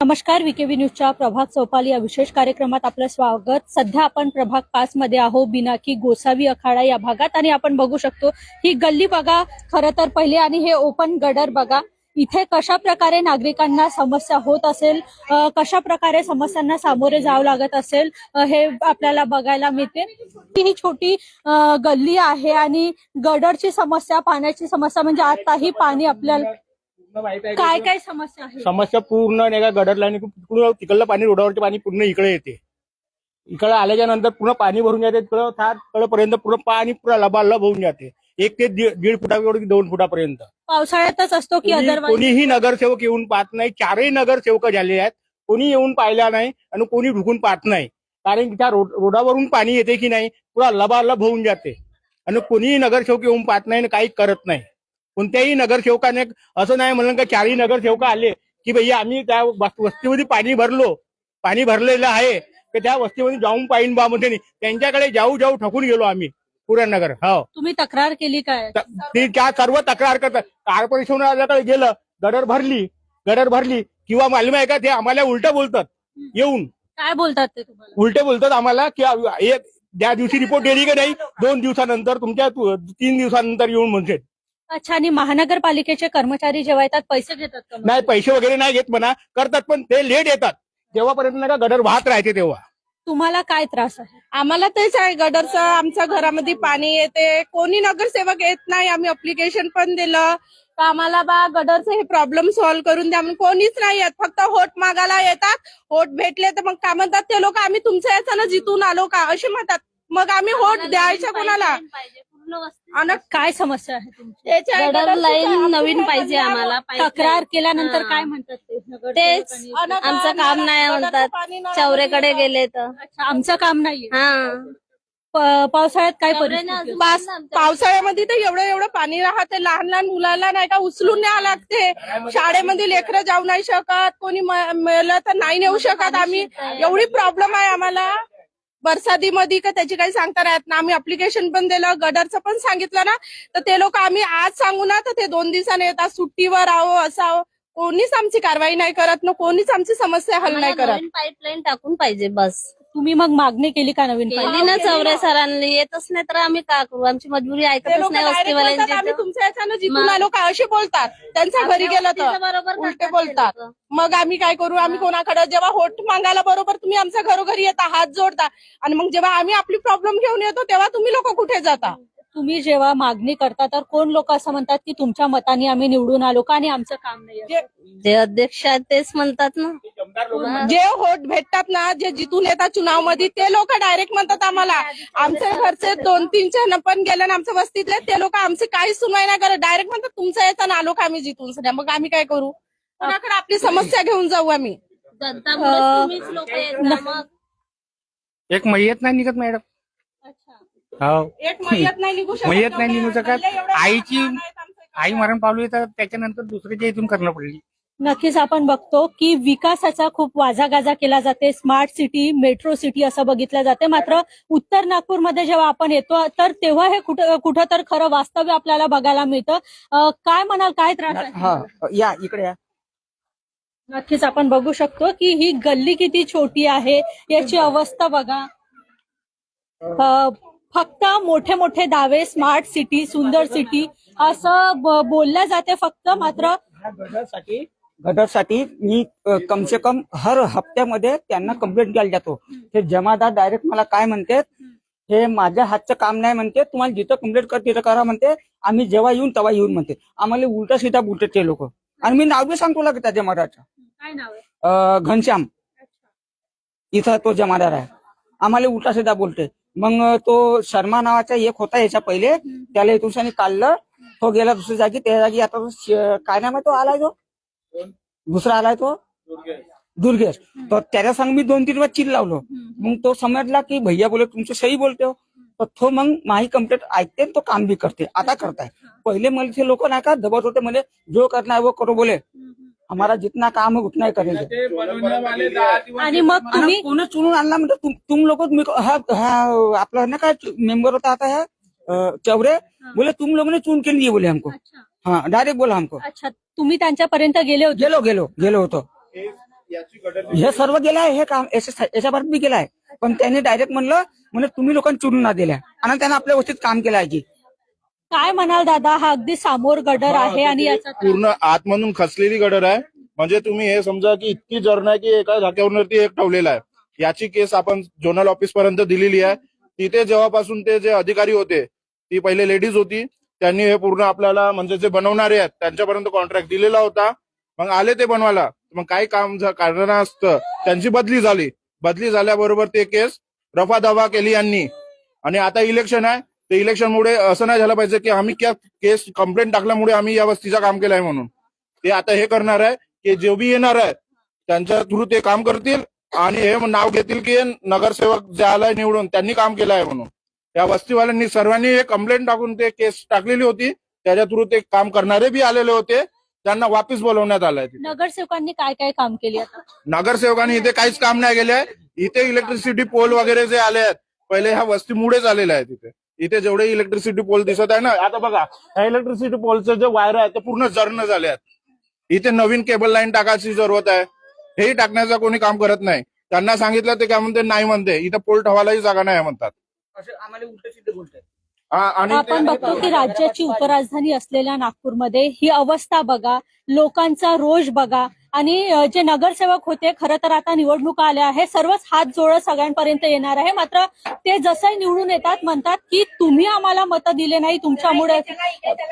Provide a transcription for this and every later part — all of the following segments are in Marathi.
नमस्कार विकेवी न्यूजच्या प्रभाग चौपाल या विशेष कार्यक्रमात आपलं स्वागत. सध्या आपण प्रभाग पाच मध्ये आहो बिनाकी गोसावी अखाडा या भागात आणि आपण बघू शकतो ही गल्ली बघा खरं तर पहिले आणि हे ओपन गडर बघा. इथे कशा प्रकारे नागरिकांना समस्या होत असेल कशा प्रकारे समस्यांना सामोरे जावं लागत असेल हे आपल्याला बघायला मिळते. ही छोटी गल्ली आहे आणि गडरची समस्या पाण्याची समस्या म्हणजे आताही पाणी आपल्याला काय काय समस्या आहे? समस्या पूर्ण नाही का गडरला आणि पूर्ण तिकडलं पाणी रोडावरचे पाणी पूर्ण इकडे येते. इकडे आल्याच्यानंतर पूर्ण पाणी भरून जाते तिकडं थार तिकडपर्यंत पूर्ण पाणी पुरा लबालब होऊन जाते. एक ते दीड फुटापर्यंत दोन फुटापर्यंत. पावसाळ्यातच असतो की कोणीही नगरसेवक येऊन पाहत नाही. चारही नगरसेवक झाले आहेत. कोणी येऊन पाहिला नाही आणि कोणी ढुकून पाहत नाही. कारण की त्या रोड- रोडावरून पाणी येते की नाही पुरा लबालब होऊन जाते. आणि कोणीही नगरसेवक येऊन पाहत नाही आणि काही करत नाही. कोणत्याही नगरसेवकाने असं नाही म्हणलं का चारही नगरसेवक आले की भैया आम्ही त्या वस- वस्तीमध्ये पाणी भरलो. पाणी भरलेलं आहे. की त्या वस्तीमध्ये जाऊन पाहिन बा मध्ये नाही त्यांच्याकडे जाऊ जाऊ ठकून गेलो आम्ही. पुरणनगर हो. तुम्ही तक्रार केली काय? त- त्या सर्व तक्रार करतात कॉर्पोरेशनवाल्याकडे गेलं गडर भरली गडर भरली. किंवा मालूम आहे का ते आम्हाला उलट बोलतात. येऊन. काय बोलतात ते उलटे बोलतात आम्हाला की एक त्या दिवशी रिपोर्ट दिली की नाही? दोन दिवसानंतर तुमच्या तीन दिवसानंतर येऊन म्हणते अच्छा आणि महानगरपालिकेचे कर्मचारी जेव्हा येतात पैसे घेतात का मग? नाही पैसे वगैरे नाही घेत म्हणा करतात पण ते लेट येतात. जेव्हापर्यंत नाही का गडर वाहत राहते तेव्हा. तुम्हाला काय त्रास आहे? आम्हाला तेच आहे गडरचं आमच्या घरामध्ये पाणी येते. कोणी नगरसेवक येत नाही आम्ही अप्लिकेशन पण दिलं. तर आम्हाला बा गडरचं हे प्रॉब्लेम सॉल्व्ह करून द्या म्हणून कोणीच नाही येत. फक्त होट मागायला येतात. होट भेटले तर मग काय म्हणतात ते लोक आम्ही तुमच्या याच्यानं जितून आलो का? असे म्हणतात. मग आम्ही होट द्यायच्या कोणाला? आणि काय समस्या आहे तुमची? त्याच्या गडर लाईन नवीन पाहिजे. आम्हाला. तक्रार केल्यानंतर. काय म्हणतात ते? तेच. अन आमचं काम नाही म्हणतात चौरेकडे. गेले तर. अच्छा आमचं काम नाहीये. हा. प- पावसाळ्यात काय परिस्थिती? पास- पावसाळ्यामध्ये तर एवढं एवढं पाणी राहते. लहान लहान मुलाला नाही का उचलून न्यावं लागते. शाळेमध्ये लेकरं जाऊ नाही शकत. कोणी म- मेलं तर नाही नेऊ शकत आम्ही. एवढी प्रॉब्लेम आहे आम्हाला. बरसातीमध्ये का त्याची काही सांगता राहत ना. आम्ही अप्लिकेशन पण दिलं गडरचं पण सांगितलं ना. तर ते लोक आम्ही आज सांगू ना तर ते दोन दिवसाने येतात. सुट्टीवर आहो असं आहो कोणीच आमची कारवाई नाही करत ना कोणीच आमची समस्या हल नाही करत. पाईपलाईन टाकून पाहिजे बस. तुम्ही मग मागणी केली का नवीन केली ना चौरे सरांनी. येतच नाही तर आम्ही का करू? आमची मजबुरी ते ऐकतच लोक नाही direct बोलतात, आम्ही वस्तीवाल्यांची तुमच्या याच्यानं जिथून मग- आलो का असे बोलतात. त्यांच्या घरी गेलं तर. बरोबर उलटे करतात ते बोलतात. लोकं. मग आम्ही काय करू? आम्ही कोणाकडे? जेव्हा होट मागायला बरोबर तुम्ही आमच्या घरोघरी येता हात जोडता. आणि मग जेव्हा आम्ही आपली प्रॉब्लेम घेऊन येतो तेव्हा तुम्ही लोक कुठे जाता? तुम्ही जेव्हा मागणी करता तर कोण लोक असं म्हणतात की तुमच्या मताने आम्ही निवडून आलो का आणि आमचं काम नाही जे अध्यक्ष आहेत तेच म्हणतात ना. जे होट भेटतात ना जे जिथून येतात चुनावमध्ये ते लोक डायरेक्ट म्हणतात आम्हाला. आमच्या घरचे दोन तीन जण पण गेले ना आमच्या वस्तीतले ते लोक आमचे काही सुनवाई नाही करत. डायरेक्ट म्हणतात तुमच्या येताना आलो का आम्ही जिथून सध्या? मग आम्ही काय करू? कोणाकडे आपली समस्या घेऊन जाऊ आम्ही. लोक मग. एक मयत नाही निघत मॅडम. हो. एक नाही निघू शकत मयत नाही निघू शकत. आईची- आई मरण पावली तर त्याच्यानंतर दुसऱ्याच्या इथून करणं पडली. नक्कीच आपण बघतो की विकासाचा खूप वाजागाजा केला जाते. स्मार्ट सिटी मेट्रो सिटी असं बघितलं जाते. मात्र उत्तर नागपूरमध्ये जेव्हा आपण येतो तर तेव्हा हे कुठं कुठं तर खरं वास्तव्य आपल्याला बघायला मिळतं. अं, काय म्हणाल? काय त्रास आहे? हा या इकडे या. नक्कीच आपण बघू शकतो की ही गल्ली किती छोटी आहे याची अवस्था बघा. अं, फक्त मोठे मोठे दावे स्मार्ट सिटी सुंदर सिटी असं बोलल्या जाते फक्त मात्र. ह्या गटरसाठी गटरसाठी मी अ, कम से कम हर हप्त्यामध्ये त्यांना कंप्लेंट द्यायला जातो. ते जमादार डायरेक्ट मला काय म्हणते हे माझ्या हातचं काम नाही म्हणते तुम्हाला जिथं कंप्लेंट कर तिथं करा म्हणते आम्ही जेव्हा येऊन तेव्हा येऊन म्हणते. आम्हाला उलटा सीधा बोलतात ते लोक. आणि मी नाव बी सांगतो लागत त्या जमादारचं. घनश्याम. इथं तो जमादार आहे. आम्हाला उलटा सीधा बोलते मग तो शर्मा नावाचा एक होता याच्या पहिले. त्याला इथून काढलं. तो गेला दुसऱ्या जागी. त्या जागी आता काय नाम आहे तो? आलाय तो? दुसरा आलाय तो? दुर्गेश. तर त्याच्या संग मी दोन तीन वेळा चिल लावलो. मग तो समजला की भैया बोले तुमचं सही बोलते हो. तर तो मग माही कंप्लेंट ऐकते तो काम भी करते. आता करताय. पहिले मला ते लोक नाही का दबत होते. मला जो करणार वो करो बोले. हमारा जितना काम है उतना ही करेंगे. आणि मग तुम्ही कोणी चुनून आणला म्हणजे तुम तुम लोग हा हा आपला ना काय मेंबर होता आता है? अ, चौरे? बोले तुम लोगों ने चुन के लिए बोले हमको. अच्छा. हाँ डायरेक्ट बोला हमको. अच्छा तुम्ही त्यांच्यापर्यंत गेले होते? गेलो गेलो गेलो होतो. हे सर्व गेलं आहे हे काम याच्या- याच्यापर्यंत बी गेलं आहे पण त्यांनी डायरेक्ट म्हणलं म्हणजे तुम्ही लोकांनी चुरून ना दिल्या. आणि त्यांना आपल्या गोष्टीत काम केलं आहे की काय म्हणाल दादा? हा अगदी समोर गडर आहे आणि याचा पूर्ण आतमधून खचलेली गडर आहे. म्हणजे तुम्ही हे समजा की इतकी जर्ण आहे की एका झाक्यावरती एक ठेवलेला आहे. याची केस आपण झोनल ऑफिस पर्यंत दिलेली आहे. तिथे जेव्हापासून ते जे अधिकारी होते ती पहिले लेडीज होती. त्यांनी हे पूर्ण आपल्याला म्हणजे जे बनवणारे आहेत त्यांच्यापर्यंत कॉन्ट्रॅक्ट दिलेला होता. मग आले ते बनवायला. मग काही काम कारणास्तव त्यांची बदली झाली. बदली झाल्याबरोबर ते केस रफा दफा केली यांनी. आणि आता इलेक्शन आहे. ते इलेक्शनमुळे असं नाही झालं पाहिजे की आम्ही क्या केस कंप्लेंट टाकल्यामुळे आम्ही या वस्तीचं काम केलं आहे म्हणून. ते आता हे करणार आहे की जे बी येणार आहे त्यांच्या थ्रू ते काम करतील आणि हे नाव घेतील की नगरसेवक जे आलाय निवडून त्यांनी काम केलं आहे म्हणून. या वस्तीवाल्यांनी सर्वांनी हे कंप्लेंट टाकून ते केस टाकलेली होती त्याच्या थ्रू ते काम करणारे बी आलेले होते त्यांना वापस बोलवण्यात आलंय तिथे. नगरसेवकांनी काय काय काम केले नगरसेवकांनी इथे काहीच काम नाही केले आहे इथे इलेक्ट्रिसिटी पोल वगैरे जे आले आहेत पहिले ह्या वस्तीमुळेच आलेले आहेत इथे. इथे जेवढे इलेक्ट्रिसिटी पोल दिसत आहे ना आता बघा ह्या इलेक्ट्रिसिटी पोलचे जे वायर आहे ते पूर्ण जर्ण झाले आहेत. इथे नवीन केबल लाईन टाकायची जरूरत आहे. हेही टाकण्याचं कोणी काम करत नाही. त्यांना सांगितलं ते काय म्हणते नाही म्हणते. इथे पोल ठेवायलाही जागा नाही म्हणतात. असं आम्हाला उलट सिद्ध बोलतात. आ- आणि आपण बघतो की राज्याची उपराजधानी असलेल्या नागपूरमध्ये ही अवस्था बघा लोकांचा रोष बघा आणि जे नगरसेवक होते खरं तर आता निवडणुका आल्या आहे सर्वच हात जोड सगळ्यांपर्यंत येणार आहे. मात्र ते जसंही निवडून येतात म्हणतात की तुम्ही आम्हाला मतं दिले नाही तुमच्यामुळे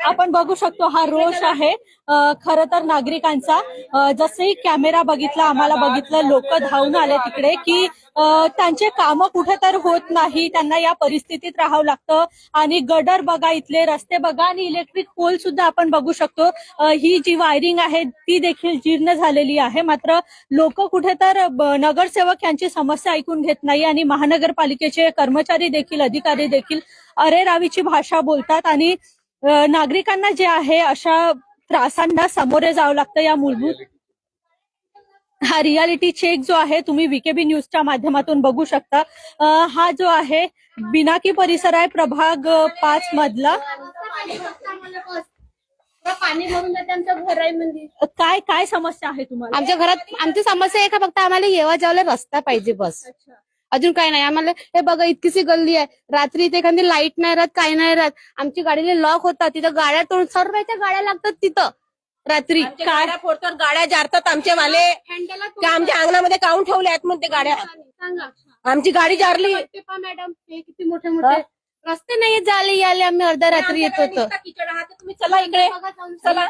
आपण बघू शकतो हा रोष आहे. खरं तर नागरिकांचा जसंही कॅमेरा बघितला आम्हाला बघितलं लोक धावून आले तिकडे की त्यांचे कामं कुठे तर होत नाही. त्यांना या परिस्थितीत राहावं लागतं. आणि गडर बघा इथले रस्ते बघा आणि इलेक्ट्रिक पोल सुद्धा आपण बघू शकतो. ही जी वायरिंग आहे ती देखील जीर्ण झालेली आहे. मात्र लोक कुठे तर नगरसेवक यांची समस्या ऐकून घेत नाही आणि महानगरपालिकेचे कर्मचारी देखील अधिकारी देखील अरेरावीची भाषा बोलतात. आणि नागरिकांना जे आहे अशा त्रासांना सामोरे जावं लागतं या मूलभूत हा रियालिटी चेक जो आहे तुम्ही विकेबी न्यूजच्या माध्यमातून बघू शकता. हा जो आहे बिनाकी परिसर आहे प्रभाग पाच मधला. पाणी भरून घरामध्ये काय काय समस्या आहे तुम्हाला? आमच्या घरात आमची समस्या आहे का फक्त आम्हाला येवा जावला रस्ता पाहिजे बस. अजून काय नाही आम्हाला हे बघा इतकीशी गल्ली आहे. रात्री इथे एखादी लाइट नाही राहत काही नाही राहत. आमची गाडीला लॉक होतात तिथं गाड्या तोड सर्वांच्या गाड्या लागतात तिथं. रात्री काय फोडतात गाड्या जारतात आमचे वाले ते आमच्या अंगणामध्ये काढून ठेवले आहेत म्हणते गाड्या. सांगा आमची गाडी जारली. ते मॅडम हे किती मोठे मोठे. रस्ते नाही झाले याले आम्ही अर्ध्या रात्री येत होतो. नुसता किचड राहते. तुम्ही चला इकडे. चला. अ,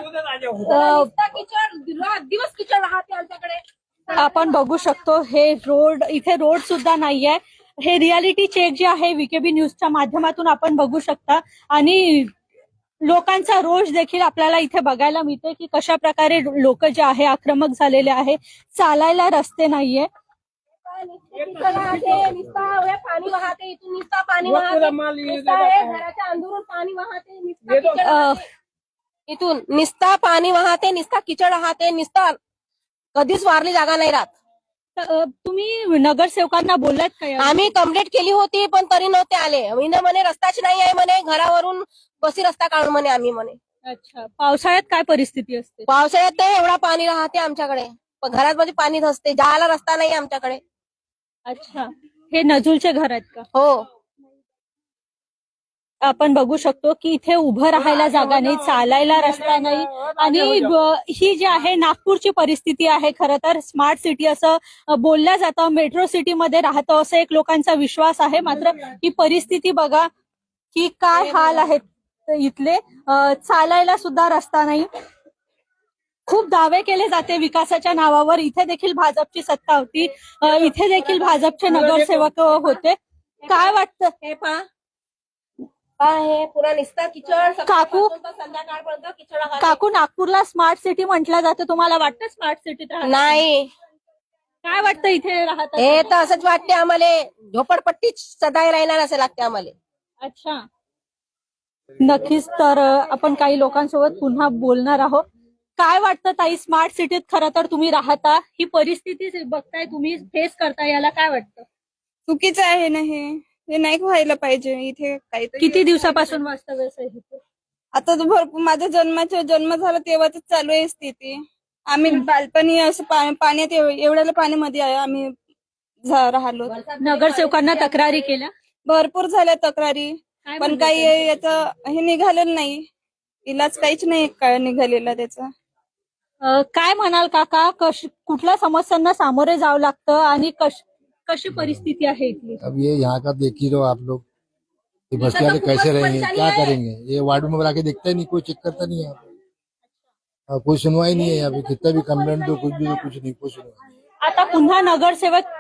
नुसता किचड रात दिवस किचड राहते आमच्याकडे. आपण बघू शकतो हे रोड इथे रोड सुद्धा नाहीये. हे रियालिटी चेक जे आहे विकेबी न्यूजच्या माध्यमातून आपण बघू शकता. आणि लोकांचा रोष देखील आपल्याला इथे बघायला मिळते की कशा प्रकारे लोक जे आहे आक्रमक झालेले आहे चालायला रस्ते नाहीये पाणी वाहते इथून नुसता पाणी वाहते नुसता घराच्या अंदरून पाणी वाहते नुसता किचड अ, राहते. इथून निस्ता पाणी वाहते निस्ता किचड राहते निस्ता कधीच वारली जागा नाही राहत तुम्ही नगरसेवकांना बोललात का या- आम्ही कंप्लेंट केली होती पण तरी नव्हते आले. विना म्हणे रस्ताच नाही आहे म्हणे घरावरून बसी रस्ता काढून म्हणे आम्ही म्हणे. अच्छा. पावसाळ्यात काय परिस्थिती असते? पावसाळ्यात तर एवढा पाणी राहते आमच्याकडे. पण घरात मध्ये पाणी धसते जायला रस्ता नाही आमच्याकडे. अच्छा. हे नजूलचे घर आहेत का? हो. आपण बघू शकतो की इथे उभं राहायला जागा नाही चालायला रस्ता नाही आणि ही जी आहे नागपूरची परिस्थिती आहे खरं तर स्मार्ट सिटी असं अ, बोललं जातं मेट्रो सिटीमध्ये राहतं असं एक लोकांचा विश्वास आहे. मात्र ही परिस्थिती बघा की काय हाल आहेत इथले. चालायला सुद्धा रस्ता नाही. खूप दावे केले जाते विकासाच्या नावावर. इथे देखील भाजपची सत्ता होती. इथे देखील भाजपचे नगरसेवक होते. काय वाटतं? हे पहा पहा हे पुरा निस्ता किचड काकू? संध्याकाळपर्यंत किचड. काकू नागपूरला स्मार्ट सिटी म्हटलं जातं. तुम्हाला वाटतं स्मार्ट सिटीत नाही. काय वाटतं इथे राहत हे तर असंच वाटते आम्हाला. झोपडपट्टीच सदाही राहणार असं लागते आम्हाला. अच्छा. नक्कीच तर अ, आपण काही लोकांसोबत पुन्हा बोलणार आहोत. काय वाटतं ताई स्मार्ट सिटीत खरं तर तुम्ही राहता? ही परिस्थिती बघताय तुम्ही फेस करता याला काय वाटतं? चुकीचं आहे ना हे. हे नाही व्हायला पाहिजे. इथे काहीतरी किती दिवसापासून वास्तव्य आहे इथे? आता तर भरपूर माझ्या जन्माचा जन्म झाला तेव्हाच चालू आहे स्थिती. आम्ही बालपणी असं पा- पाण्यात एव- एवढ्याला पाण्यामध्ये आहे आम्ही झा- राहिलो. नगरसेवकांना तक्रारी केल्या? भरपूर झाल्या तक्रारी. काय पण काही ते? याचं हे निघालेलं नाही. इलाज काहीच नाही काय निघालेला त्याचा. अ, काय म्हणाल काका? कश कुठल्या समस्यांना सामोरे जावं लागतं आणि कश कशी परिस्थिती आहे इथली? अब ये यहाँ का देख ही रहो आप लोग। ये बस्ती वाले कैसे रहेंगे? क्या करेंगे? ये वार्ड में बुला के देखता ही नहीं कोई चेक करता नहीं है कोई सुनवाई नहीं है यहाँ पे कितना भी कंप्लेंट दो कुछ भी दो कुछ नहीं कोई सुनवाई। आता पुन्हा नगरसेवक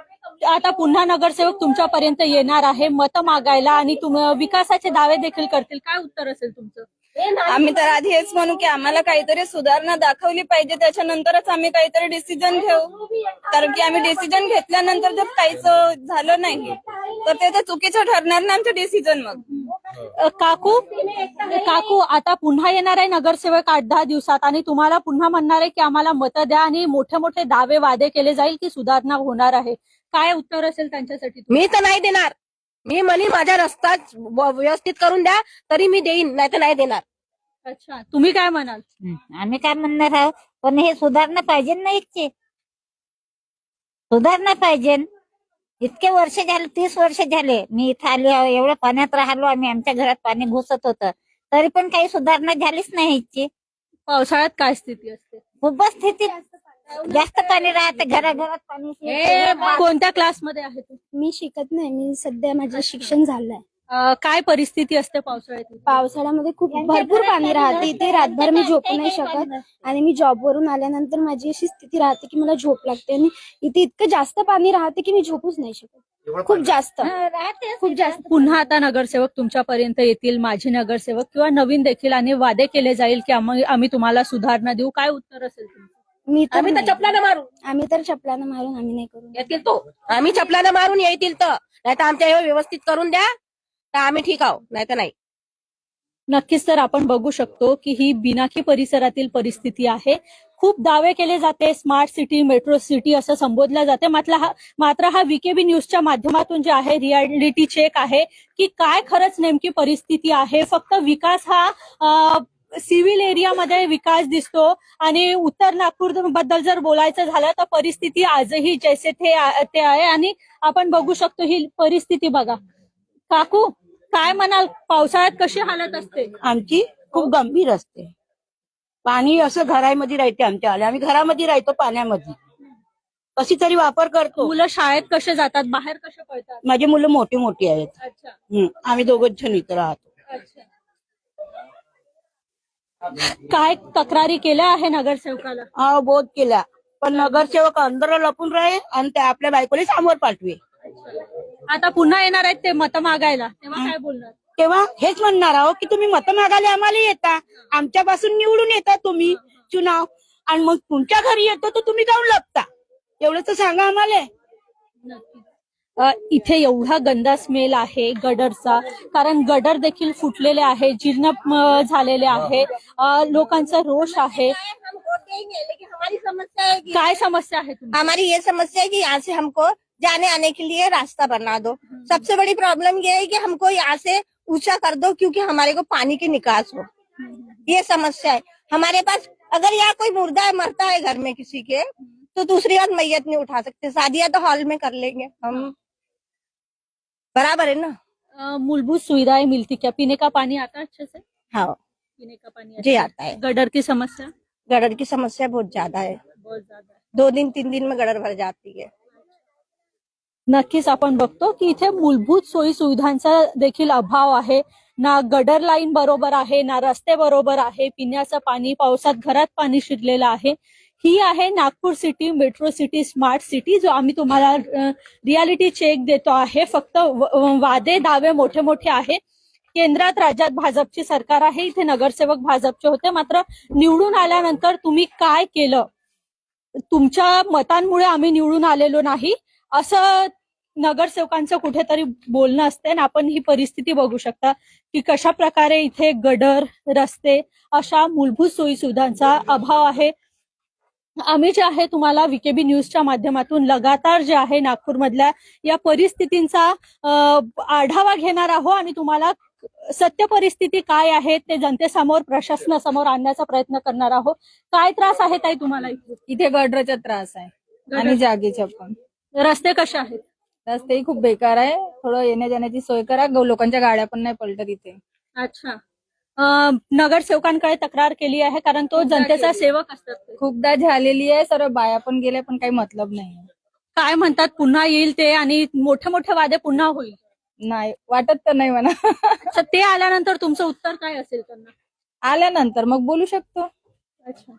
आता पुन्हा नगरसेवक तुमच्यापर्यंत येणार आहे मत मागायला आणि तुम विकासाचे दावे देखील करतील. काय उत्तर असेल तुमचं? आम्ही तर आधी हेच म्हणू की आम्हाला काहीतरी सुधारणा दाखवली पाहिजे त्याच्यानंतरच आम्ही काहीतरी डिसिजन घेऊ. कारण की आम्ही डिसिजन घेतल्यानंतर जर काहीच झालं नाही तर ते तर चुकीचं ठरणार ना आमचं डिसिजन मग. काकू काकू आता पुन्हा येणार आहे नगरसेवक आठ दहा दिवसात आणि तुम्हाला पुन्हा म्हणणार आहे की आम्हाला मतं द्या आणि मोठे मोठे दावे वादे केले जाईल की सुधारणा होणार आहे. काय उत्तर असेल त्यांच्यासाठी? मी तर नाही देणार. मी म्हणे माझा रस्ता व्यवस्थित करून द्या तरी मी देईन नाही तर नाही देणार. अच्छा तुम्ही काय म्हणाल? आम्ही काय म्हणणार आहोत? पण हे सुधारणा पाहिजे ना इथचे सुधारणा पाहिजे. इतके वर्ष झाले तीस वर्ष झाले मी इथं आले आहे, एवढ्या पाण्यात राहिलो आम्ही आमच्या घरात पाणी घुसत होतं. तरी पण काही सुधारणा झालीच नाही इथची पावसाळ्यात काय स्थिती असते? खूपच स्थितीत जास्त पाणी राहते घराघरात पाणी शिरते. कोणत्या क्लासमध्ये आहे तू? मी शिकत नाही मी सध्या माझं शिक्षण झालंय. अ, काय परिस्थिती असते पावसाळ्यात? पावसाळ्यामध्ये खूप भरपूर पाणी राहते इथे रातभर मी झोपू नाही शकत आणि मी जॉबवरून आल्यानंतर माझी अशी स्थिती राहते की मला झोप लागते आणि इथे इतकं जास्त पाणी राहते की मी झोपूच नाही शकत. खूप जास्त. राहते खूप जास्त पुन्हा आता नगरसेवक तुमच्यापर्यंत येतील माजी नगरसेवक किंवा नवीन देखील आणि वादे केले जाईल की आम्ही आम्ही तुम्हाला सुधारणा देऊ. काय उत्तर असेल तुमचं? मी तर आम्ही तर नाही. चपलानं मारू. आम्ही तर चपलानं मारून आम्ही नाही करून येतील तो. आम्ही चपलानं मारून येतील तर. नाही तर आमच्या हे व्यवस्थित करून द्या तर आम्ही ठीक आहो नाही तर नाही. नक्कीच तर आपण बघू शकतो की ही बिनाकी परिसरातील परिस्थिती आहे. खूप दावे केले जाते. स्मार्ट सिटी मेट्रो सिटी असं संबोधलं जाते. मात्र हा मात्र हा विकेबी न्यूजच्या माध्यमातून जे आहे रियालिटी चेक आहे की काय खरंच नेमकी परिस्थिती आहे. फक्त विकास हा सिव्हिल एरियामध्ये विकास दिसतो आणि उत्तर नागपूरबद्दल जर बोलायचं झालं तर परिस्थिती आजही जैसे थे ते आहे. आणि आपण बघू शकतो ही परिस्थिती बघा. काकू काय म्हणाल? पावसाळ्यात कशी हालत असते? आमची खूप गंभीर असते. पाणी असं घरामध्ये राहते आमच्या आले आम्ही घरामध्ये राहतो पाण्यामध्ये. कशी तरी वापर करतो. मुलं शाळेत कसे जातात? बाहेर कसे पळतात? माझी मुलं मोठी मोठी आहेत. आम्ही दोघच जण इथं राहतो. काय तक्रारी केल्या आहे नगरसेवकाला? हा बोध केला पण नगरसेवक अंदर लपून राहे आणि ते आपल्या बायकोला समोर पाठवे आता पुन्हा येणार आहेत ते मत मागायला. तेव्हा काय बोलणार? तेव्हा हेच म्हणणार आहो की तुम्ही मत मागायला आम्हाला येता. आमच्यापासून निवडून येता तुम्ही. चुनाव. आणि मग तुमच्या घरी येतो तर तुम्ही काऊन लपता. एवढं तर सांगा आम्हाला. इथे एवढा गंदा स्मेल आहे गडरचा. कारण गडर देखील फुटलेले आहे, जीर्ण झालेले आहे. लोकांचा रोष आहे. हमारी समस्या है कि काय समस्या तुमची? हमारी ये समस्या है कि यहाँ से हमको जाने आने के लिए रास्ता बना दो। सबसे बड़ी प्रॉब्लम ये है कि हमको यहाँ से ऊँचा कर दो क्योंकि हमारे को पानी की निकास हो। ये समस्या है। हमारे पास अगर यहाँ कोई मुर्दा है, मरता है घर में किसी के तो दूसरी बात मैयत नहीं उठा सकते। शादियाँ तो हॉल में कर लेंगे हम। बराबर है ना? अ, मूलभूत सुविधाएं मिलती क्या पीने का पानी आता है अच्छे से? हाँ. पीने का पानी जी आता है है। गडर की समस्या? गड़र की समस्या बहुत ज्यादा है. बहुत ज्यादा है. दो दिन तीन दिन में गड़र भर जाती है. नक्कीच आपण बघतो की इथे मूलभूत सोयी सुविधांचा देखील अभाव आहे. ना गडर लाईन बरोबर आहे ना रस्ते बरोबर आहे. पिण्याचं पाणी पावसात घरात पाणी शिरलेलं आहे. ही आहे Nagpur city metro city smart city जो आम्ही तुम्हाला रियालिटी चेक देतो आहे. फक्त वादे दावे मोठे मोठे आहे. केंद्रात राज्यात भाजपची सरकार आहे इथे नगरसेवक भाजपचे होते. मात्र निवडून आल्यानंतर तुम्ही काय केलं? तुमच्या मतांमुळे आम्ही निवडून आलेलो नाही. असं नगरसेवकांचं कुठेतरी बोलणं असते आणि आपण ही परिस्थिती बघू शकता की कशा प्रकारे इथे गडर रस्ते अशा मूलभूत सोयी सुविधांचा अभाव आहे. आम्ही जे आहे तुम्हाला विकेबी न्यूजच्या माध्यमातून लगातार जे आहे नागपूरमधल्या या परिस्थितींचा आढावा घेणार आहोत आणि तुम्हाला सत्य परिस्थिती काय आहे ते जनतेसमोर प्रशासनासमोर आणण्याचा प्रयत्न करणार आहोत. काय त्रास आहे ताई तुम्हाला इथे? गडराचा त्रास आहे. आणि जागेचा पण. रस्ते कसे आहेत? रस्तेही खूप बेकार आहे. थोडं येण्या जाण्याची सोय करा. लोकांच्या गाड्या पण नाही पलटत इथे. अच्छा. नगरसेवकांकडे तक्रार केली आहे कारण तो जनतेचा सेवक असतात. ते. खूपदा झालेली आहे सर्व बाया पण गेल्या पण काही मतलब नाही काय म्हणतात पुन्हा येईल ते आणि मोठे मोठे वादे पुन्हा होईल. नाही वाटत तर नाही म्हणा. अच्छा ते आल्यानंतर तुमचं उत्तर काय असेल त्यांना? आल्यानंतर मग बोलू शकतो. अच्छा.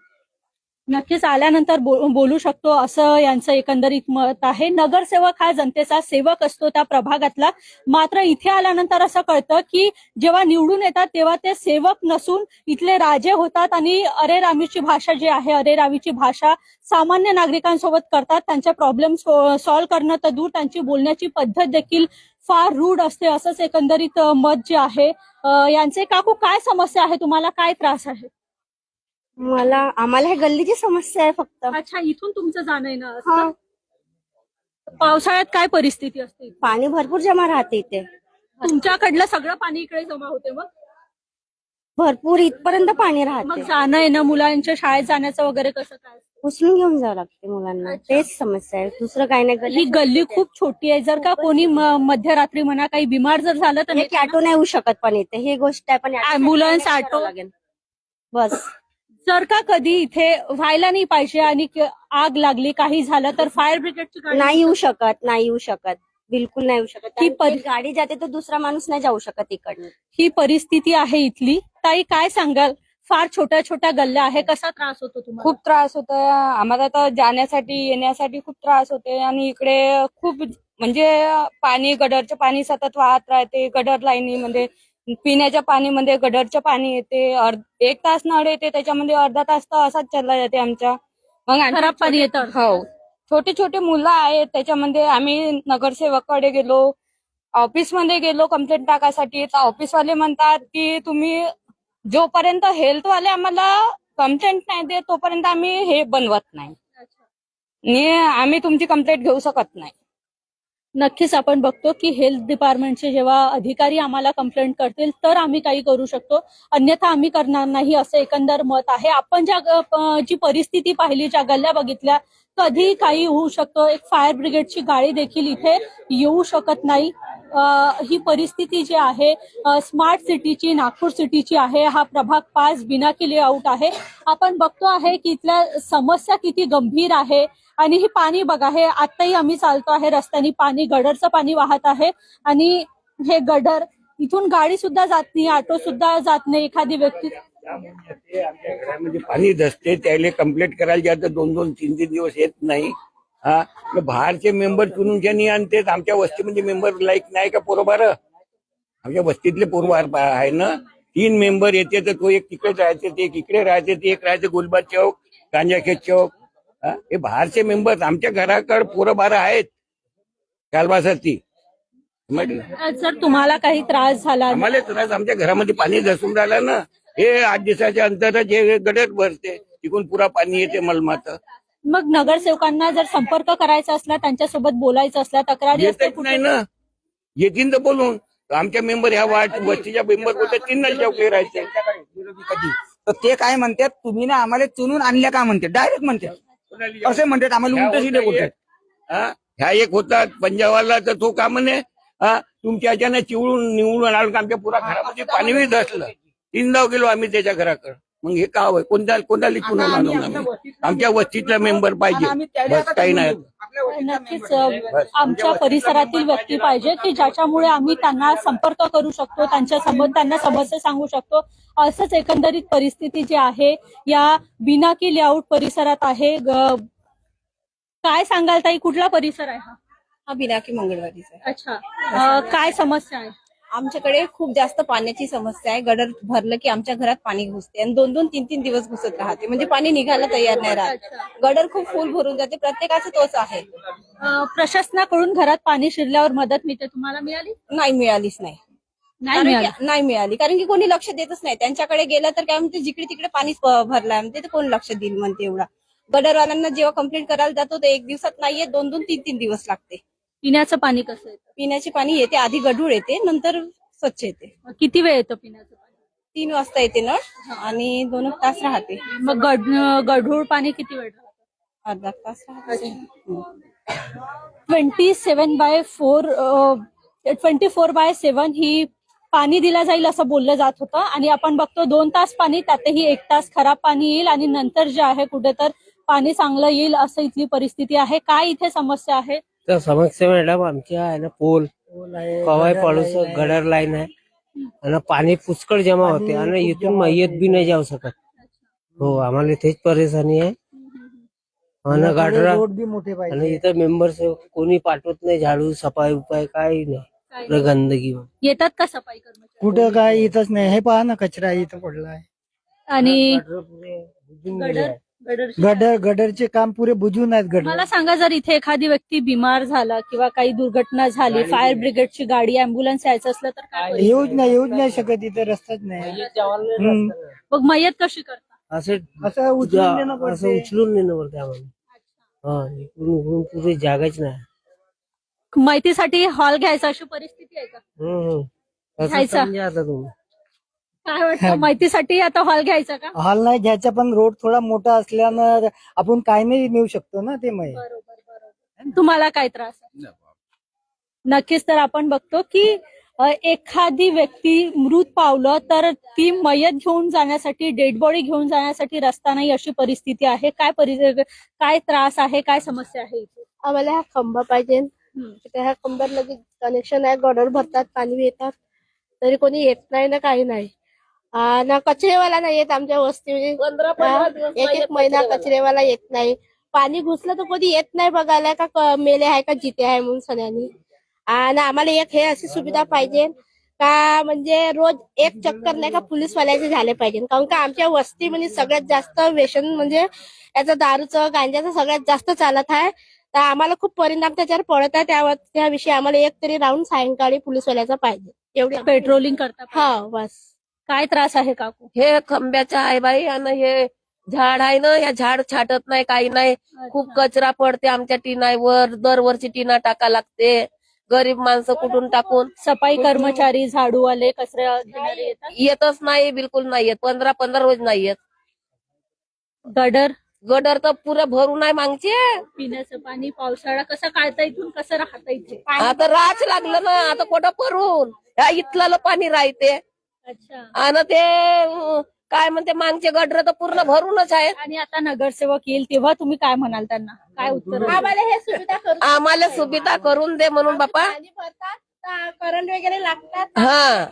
नक्कीच आल्यानंतर बो- बोलू शकतो असं यांचं एकंदरीत मत आहे. नगरसेवक हा जनतेचा सेवक असतो त्या प्रभागातला. मात्र इथे आल्यानंतर असं कळतं की जेव्हा निवडून येतात तेव्हा ते सेवक नसून इथले राजे होतात आणि अरे रामीची भाषा जी आहे अरे रावीची भाषा सामान्य नागरिकांसोबत करतात. त्यांचे प्रॉब्लेम सॉल्व्ह करणं तर दूर. त्यांची बोलण्याची पद्धत देखील फार रूढ असते असंच एकंदरीत मत जे आहे. यांचे काकू काय समस्या आहे? तुम्हाला काय त्रास आहे? मला आम्हाला हे गल्लीची समस्या आहे फक्त. अच्छा इथून तुमचं जाणं आहे ना? हा. पावसाळ्यात काय परिस्थिती असते? पाणी भरपूर जमा राहते इथे. तुमच्याकडलं सगळं पाणी इकडे जमा होते मग? भरपूर इथपर्यंत पाणी मग राहते जाणं येणं मुलांच्या शाळेत जाण्याचं वगैरे कसं काय? उचलून घेऊन जावं लागते मुलांना. तेच समस्या आहे. दुसरं काही नाही ही गल्ली गल्ली खूप छोटी आहे. जर का कोणी म- मध्यरात्री म्हणा काही बिमार जर झालं तर एक ऑटो नाही येऊ शकत पण इथे. ही गोष्ट आहे पण काय ऑटो. लागेल? बस. जर का कधी इथे व्हायला नाही पाहिजे आणि क- आग लागली काही झालं तर फायर ब्रिगेडची गाडी नाही येऊ शकत. नाही येऊ शकत. बिलकुल नाही येऊ शकत. ही परि- गाडी जाते तर दुसरा माणूस नाही जाऊ शकत इकडनं. ही परिस्थिती आहे इथली. ताई काय सांगाल? फार छोट्या छोट्या गल्ल्या आहे कसा त्रास होतो तुम्हाला? खूप त्रास होतोय आम्हाला तर जाण्यासाठी येण्यासाठी खूप त्रास होते. आणि इकडे खूप म्हणजे पाणी गडरचं पाणी सतत वाहत राहते गडर लाईनीमध्ये पिण्याच्या पाणीमध्ये गडरचं पाणी येते अर्ध- एक तास नळ येते त्याच्यामध्ये अर्धा तास तर असाच चालला जाते आमच्या. मग आमची खराब पाणी छोटी- येतं. हो. छोटे छोटे मुलं आहेत त्याच्यामध्ये आम्ही नगरसेवकाकडे गेलो ऑफिसमध्ये गेलो कंप्लेंट टाकायसाठी. तर ऑफिसवाले म्हणतात की तुम्ही जोपर्यंत हेल्थवाले आम्हाला कंप्लेंट नाही देत तोपर्यंत आम्ही हे बनवत नाही. आणि आम्ही तुमची कंप्लेंट घेऊ शकत नाही. नक्कीच आपण बघतो की हेल्थ डिपार्टमेंटचे जेव्हा अधिकारी आम्हाला कंप्लेंट करतील तर आम्ही काही करू शकतो. अन्यथा आम्ही करणार नाही असं एकंदर मत आहे. आपण ज्या जी परिस्थिती पाहिली ज्या गल्ल्या बघितल्या कधी काही होऊ शकतो. एक फायर ब्रिगेडची गाडी देखील इथे येऊ शकत नाही. ही परिस्थिती जी आहे स्मार्ट सिटीची नागपूर सिटीची आहे हा प्रभाग पाच बिनाकी लेआउट आहे. आपण बघतो आहे की इथल्या समस्या किती गंभीर आहे आणि ही पाणी बघा हे आताही आम्ही चालतो आहे रस्त्याने पाणी गडरचं पाणी वाहत आहे आणि हे गडर इथून गाडी सुद्धा जात नाही ऑटो सुद्धा जात नाही एखादी व्यक्ती पाणी दसते त्याला कंप्लेंट करायला जे आता दोन दोन तीन तीन दिवस येत नाही. हा? बाहेरचे मेंबर चुनून ज्यांनी आणते आमच्या वस्तीमध्ये मेंबर लाईक नाही का पोरबार आमच्या वस्तीतले पोरबार आहे ना? तीन मेंबर येते तर तो एक तिकडे राहायचे ते एक इकडे राहायचे ते एक राहायचे गुलबाग चौक गांजाखेत चौक. हा? हे बाहेरचे मेंबर आमच्या घराकडे पोरं बारं आहेत. कालबासाठी जर तुम्हाला काही त्रास झाला? आम्हाला त्रास आमच्या घरामध्ये पाणी धसून राहिलं ना. हे आठ दिवसाच्या अंतरात हे गडर भरते तिकून पुरा पाणी येते मलमात मग नगरसेवकांना जर संपर्क करायचा असला त्यांच्यासोबत बोलायचं असला तक्रारी नाही ना. येतील तर बोलून. आमच्या मेंबर ह्या वार्ड वस्तीच्या मेंबर बोलतात तीन राहायचे. कधी? तर ते काय म्हणतात तुम्ही ना आम्हाला चुनून आणल्या का म्हणते डायरेक्ट म्हणतात. असे म्हणतात आम्हाला उलट सिधे बोलतात. हा? ह्या एक होता. पंजाबवाला तर तो का म्हणे हा? तुमच्या ह्याच्यानं चिवळून निवडून आणून आमच्या पुरा घरामध्ये पाणी बी धसलं. तीनदा गेलो आम्ही त्याच्या घराकडे. मग हे का होय? कोणत्या कोणाला आणून आम्ही आमच्या वस्तीतला मेंबर पाहिजे. बस काही नाही. नक्कीच आमच्या परिसरातील व्यक्ती पाहिजे. की ज्याच्यामुळे आम्ही त्यांना संपर्क करू शकतो त्यांच्यासमोर त्यांना समस्या सांगू शकतो. असंच एकंदरीत परिस्थिती जी आहे या बिनाकी लेआउट परिसरात आहे. काय सांगाल ताई? कुठला परिसर आहे हा? हा बिनाकी मंगळवारीचा अच्छा. काय समस्या आहे? आमच्याकडे खूप जास्त पाण्याची समस्या आहे. गडर भरलं की आमच्या घरात पाणी घुसते आणि दोन दोन तीन तीन दिवस घुसत राहते. म्हणजे पाणी निघायला तयार नाही राहत. गडर खूप फुल भरून जाते. प्रत्येकाचं तोच आहे. प्रशासनाकडून घरात पाणी शिरल्यावर मदत मिळते तुम्हाला मिळाली? नाही मिळालीच नाही. नाही कारण मिळाली. की- नाही मिळाली. कारण की कोणी लक्ष देतच नाही. त्यांच्याकडे गेलं तर काय म्हणते जिकडे तिकडे पाणीच भरलाय. म्हणते तर कोण लक्ष देईल? म्हणते एवढा. गडरवाल्यांना जेव्हा कंप्लेंट करायला जातो तर एक दिवसात नाहीये दोन दोन तीन तीन दिवस लागते. पिण्याचं पाणी कसं आहे पिण्याचे पाणी येते आधी गढूळ येते नंतर स्वच्छ येते. किती वेळ येतं पिण्याचं पाणी? तीन वाजता येते नळ आणि दोन तास राहते. मग गड गढूळ पाणी किती वेळ राहतं? अर्धा तास राहते. Twenty seven by four twenty four by seven ही पाणी दिलं जाईल असं बोललं जात होतं. आणि आपण बघतो दोन तास पाणी त्यातही एक तास खराब पाणी येईल आणि नंतर जे आहे कुठे तर पाणी चांगलं येईल असं इथली परिस्थिती आहे. काय इथे समस्या आहे? तर समस्या मॅडम आमच्या आहे ना पोल. कवाय पाडूस गडर लाईन आहे. आणि पाणी पुष्कळ जमा होते आणि इथून मैयत बी नाही जाऊ शकत. हो आम्हाला इथेच परेशानी आहे. आणि गाडरा आणि इथं मेंबर्स कोणी पाठवत नाही झाडू सफाई उपाय काही नाही. गंदगी. येतात का सफाई कर्मचारी? कुठं काय येतच नाही. हे पहा ना कचरा इथं पडला आहे आणि गडर गडरचे काम पुरे बुजून आहेत गडर मला सांगा जर इथे एखादी व्यक्ती बिमार झाला किंवा काही दुर्घटना झाली फायर ब्रिगेडची गाडी अँब्युलन्स यायचं असलं तर काय होईल? येऊच नाही येऊच नाही शकत इथे रस्ताच नाही हम्म. मग मयत कशी करता असं असं उचलून देणं असं पडते. उचलून नेणं पडते आम्हाला हा इकडून इकडून पुरे जागाच नाही माहितीसाठी हॉल घ्यायचा अशी परिस्थिती आहे का हम्म, हम्म. असं घ्यायचा. समजा आता तुम्ही काय वाटतं? माहितीसाठी आता हॉल घ्यायचा का? हॉल नाही घ्यायचा पण रोड थोडा मोठा असल्यानं आपण काय नाही नेऊ शकतो ना ते मै बरोबर बरोबर. तुम्हाला काय त्रास नक्कीच तर आपण बघतो की एखादी व्यक्ती मृत पावलं तर ती मयत घेऊन जाण्यासाठी डेड बॉडी घेऊन जाण्यासाठी रस्ता नाही अशी परिस्थिती आहे. काय परि काय त्रास आहे? काय समस्या आहे इथे? आम्हाला हा खंबा पाहिजे. त्या ह्या खंब्यात लगेच कनेक्शन आहे. गडर भरतात पाणी येतात. तरी कोणी येत नाही ना काही नाही. ना कचरेवाला नाही येत आमच्या वस्तीमध्ये हा, एक एक महिना कचरेवाला. येत नाही. पाणी घुसलं तर कोणी येत नाही बघायला का क- मेले आहे का जिते आहे म्हणून सगळ्यांनी. आणि आम्हाला एक हे अशी सुविधा पाहिजे का म्हणजे रोज एक चक्कर नाही का पोलीसवाल्याचे झाले पाहिजे. कारण का आमच्या वस्तीमध्ये सगळ्यात जास्त व्यसन म्हणजे याचं दारूचं गांजाचं सगळ्यात जास्त चालत आहे. तर आम्हाला खूप परिणाम त्याच्यावर पडत आहे. त्या त्याविषयी आम्हाला एक तरी राऊंड सायंकाळी पोलीसवाल्याचा पाहिजे. एवढी. पेट्रोलिंग करता. हा बस. काय त्रास आहे काकू? हे खंब्याचं आहे बाई आणि हे झाड आहे ना या झाड छाटत नाही काही नाही. खूप कचरा पडते आमच्या टिनावर दरवर्षी टिना टाका लागते. गरीब माणसं कुठून टाकून? सफाई कर्मचारी झाडूवाले कचरे घेणारे येतात? येतच नाही बिलकुल नाही येत. पंधरा पंधरा रोज नाही येत. गडर? गडर तर पुरे भरून आहे मागचे. पिण्याचं पाणी पावसाळा कसं काढता इथून कसं राहता इथे? आता राच लागलं ना आता कुठं भरून? ह्या इथलं पाणी राहते. आणि ते काय म्हणते मागचे गडर तर पूर्ण भरूनच आहे आणि आता नगरसेवक येईल तेव्हा तुम्ही काय म्हणाल त्यांना? काय उत्तर आम्हाला हे सुविधा करून आम्हाला सुविधा करून दे म्हणून बापा. करंट वगैरे लागतात. हा.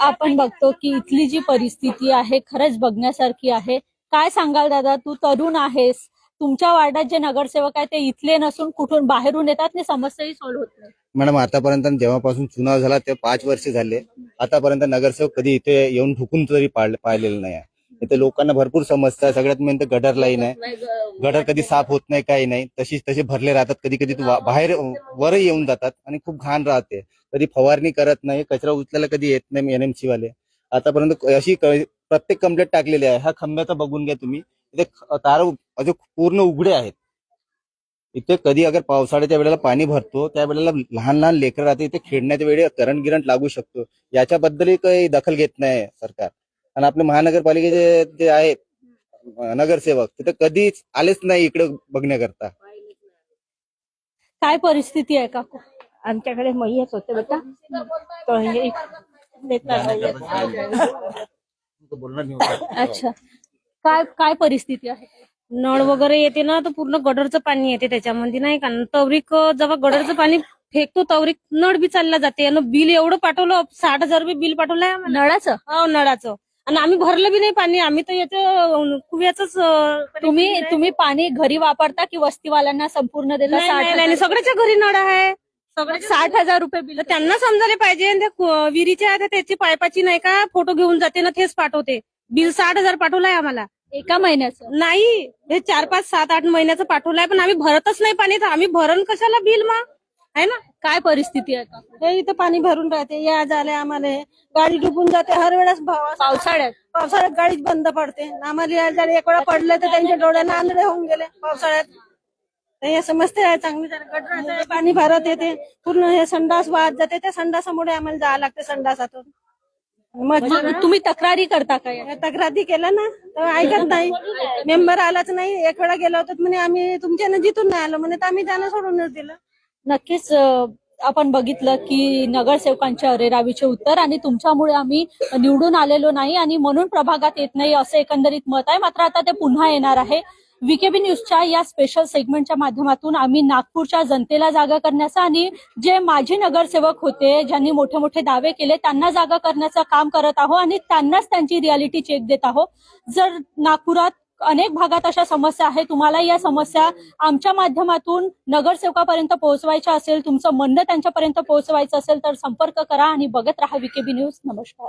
आपण बघतो की इथली जी परिस्थिती आहे खरंच बघण्यासारखी आहे. काय सांगाल दादा? तू तरुण आहेस. तुमच्या वार्डात जे नगरसेवक आहे ते इथले नसून कुठून बाहेरून येतात आणि समस्याही सॉल्व्ह होत नाही. मॅडम आतापर्यंत जेव्हापासून चुनाव झाला ते पाच वर्ष झाले. आतापर्यंत नगरसेवक कधी इथे येऊन ठुकून तरी पाळ- पाहिलेलं नाही इथे लोकांना भरपूर समस्या सगळ्यात मेन तर गटर लाईन आहे. गटर कधी साफ होत नाही काही नाही. तशीच तसे भरले राहतात. कधी कधी बाहेर वरही येऊन जातात आणि खूप घाण राहते. कधी फवारणी करत नाही. कचरा उचलायला कधी येत नाही एनएमसी वाले. आतापर्यंत अशी प्रत्येक कंप्लेंट टाकलेली आहे. हा खंब्याचा बघून घ्या तुम्ही. इथे तार अजून पूर्ण उघडे आहेत. इथे कधी अगर पावसाळ्याच्या वेळेला पाणी भरतो त्या वेळेला लहान लहान लेकरं राहते इथे खेळण्याच्या वेळी करंट गिरंट लागू शकतो. याच्याबद्दलही काही दखल घेत नाही सरकार. आणि आपले महानगरपालिकेचे जे आहेत नगरसेवक तिथे कधीच आलेच नाही इकडे बघण्याकरता. काय परिस्थिती आहे काकू? आमच्याकडे मय्यच होते बेटा तो हे देतात अच्छा. काय काय परिस्थिती आहे? नळ वगैरे येते ना तर पूर्ण गडरचं पाणी येते त्याच्यामध्ये नाही का? तवरीक जेव्हा गडरचं पाणी फेकतो तवरीक नळ बी चालला जाते. आणि बिल एवढं पाठवलं साठ हजार रुपये बिल पाठवलंय आम्हाला. नळाचं? हो नळाचं. आणि आम्ही भरलं बी नाही पाणी. आम्ही तर याचं कुव्याच तुम्ही तुम्ही पाणी घरी वापरता की वस्तीवाल्यांना संपूर्ण देता? साठ नाही हजार? सगळ्याच्या घरी नळ आहे. साठ हजार रुपये बिल. तर त्यांना समजायला पाहिजे. आणि त्या कु- विहिरीच्या त्या त्याची पायपाची नाही का फोटो घेऊन जाते ना तेच पाठवते. बिल साठ हजार पाठवलंय आम्हाला. एका महिन्याचं? नाही हे चार पाच सात आठ महिन्याचं पाठवलंय पण आम्ही भरतच नाही पाणी. तर आम्ही भरण कशाला बिल मग? आहे ना? काय परिस्थिती आहे काकू हे इथं पाणी भरून राहते या झाले आम्हाला हे. गाडी डुबून जाते हर वेळेस भाव पावसाळ्यात? पावसाळ्यात गाडीच बंद पडते. आम्हाला या झाले एक वेळा पडले तर त्यांच्या डोळ्यांना आंधळे होऊन गेले पावसाळ्यात. तर हे समजते आहे चांगली जरा गटराचं पाणी भरत येते. पूर्ण हे संडास वाहत जाते त्या संडासामुळे आम्हाला जावं लागते संडासातून. मग तुम्ही तक्रारी करता का या? तक्रारी केलं ना. तर ऐकत नाही. मेंबर आलाच नाही. एक वेळा गेलो होतो म्हणे आम्ही तुमच्यानं जिथून नाही आलो. म्हणे तर आम्ही त्यांना सोडूनच दिलं. नक्कीच आपण बघितलं की नगरसेवकांच्या अरेरावीचे उत्तर आणि तुमच्यामुळे आम्ही निवडून आलेलो नाही आणि म्हणून प्रभागात येत नाही असं एकंदरीत मत आहे. मात्र आता ते पुन्हा येणार आहे. विकेबी न्यूजच्या या स्पेशल सेगमेंटच्या माध्यमातून आम्ही नागपूरच्या जनतेला जागा करण्याचा आणि जे माजी नगरसेवक होते ज्यांनी मोठे मोठे दावे केले त्यांना जागा करण्याचं काम करत आहोत आणि त्यांनाच त्यांची रियालिटी चेक देत आहोत. जर नागपुरात अनेक भागात अशा समस्या आहेत तुम्हाला या समस्या आमच्या माध्यमातून नगरसेवकापर्यंत पोहोचवायच्या असेल तुमचं म्हणणं त्यांच्यापर्यंत पोहोचवायचं असेल तर संपर्क करा आणि बघत राहा विकेबी न्यूज. नमस्कार.